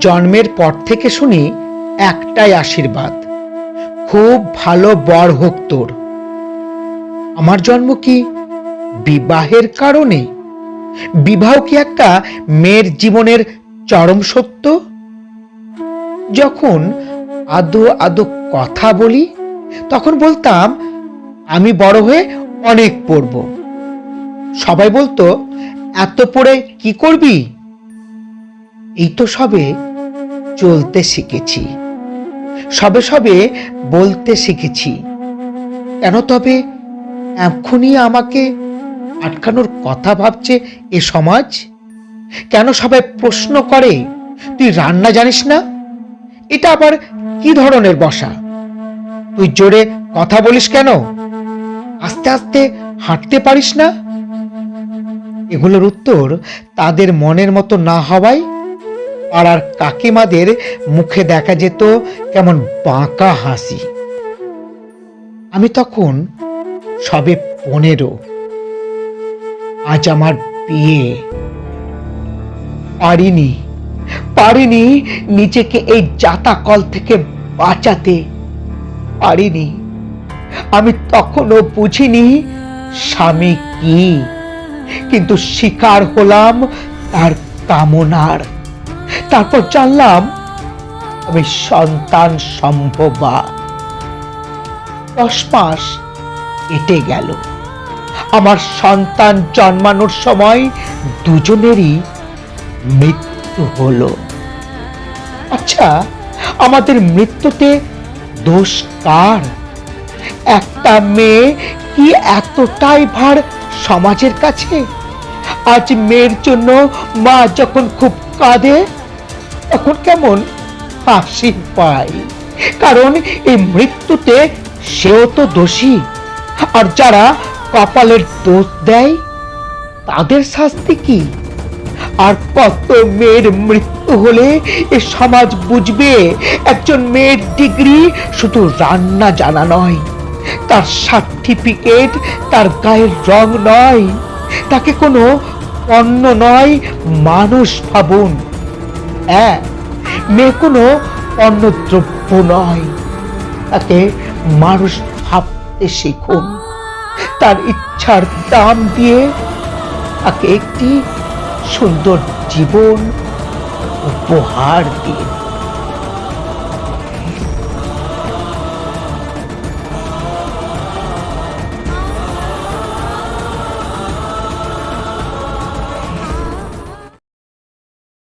জন্মের পর থেকে শুনি একটাই আশীর্বাদ। খুব ভালো বর হোক তোর। আমার জন্ম কি বিবাহের কারণে? বিবাহ কি একটা মেয়ের জীবনের চরম সত্য? যখন আদো আদো কথা বলি, তখন বলতাম, আমি বড় হয়ে অনেক পড়ব। সবাই বলতো, এত পড়ে কি করবি? এই তো সবে চলতে শিখেছি। সবে সবে বলতে শিখেছি। কেন তবে এখনই আমাকে আটকানোর কথা ভাবছে এ সমাজ? কেন সবাই প্রশ্ন করে, তুই রান্না জানিস না? এটা আবার কি ধরনের বসা? তুই জোরে কথা বলিস কেন? আস্তে আস্তে হাঁটতে পারিস না? এগুলোর উত্তর তাদের মনের মতো না হওয়ায় পাড়ার কাকিমাদের মুখে দেখা যেত কেমন বাঁকা হাসি। আমি তখন সবে পনেরো। আজ আমার বিয়ে। পারিনি পারিনি নিজেকে এই জাতাকল থেকে বাঁচাতে। পারিনি, আমি তখনও বুঝিনি স্বামী কি। কিন্তু শিকার হলাম তার কামনার তারপর জানলাম, আমি সন্তান সম্ভবা। দশ মাস কেটে গেল। আমার সন্তান জন্মানোর সময় দুজনেরই মৃত্যু হলো। আচ্ছা আমাদের মৃত্যুতে দোষ কার? একটা মেয়ে কি এতটাই ভার সমাজের কাছে? আজ মেয়ের জন্য মা যখন খুব কাঁদে তখন কেমন হাসি পায়। কারণ এই মৃত্যুতে সেও তো দোষী। আর যারা কপালের দোষ দেয়, তাদের শাস্তি কি? আর কত মেয়ের মৃত্যু হলে এ সমাজ বুঝবে, একজন মেয়ের ডিগ্রি শুধু রান্না জানা নয়। তার সার্টিফিকেট তার গায়ের রং নয়। তাকে কোনো পণ্য নয়, মানুষ ভাবুন। হ্যাঁ মেয়ে কোনো পণ্যদ্রব্য নয়। তাকে মানুষ ভাবতে শিখুন। তার ইচ্ছার দাম দিয়ে তাকে একটি সুন্দর জীবন উপহার দিন।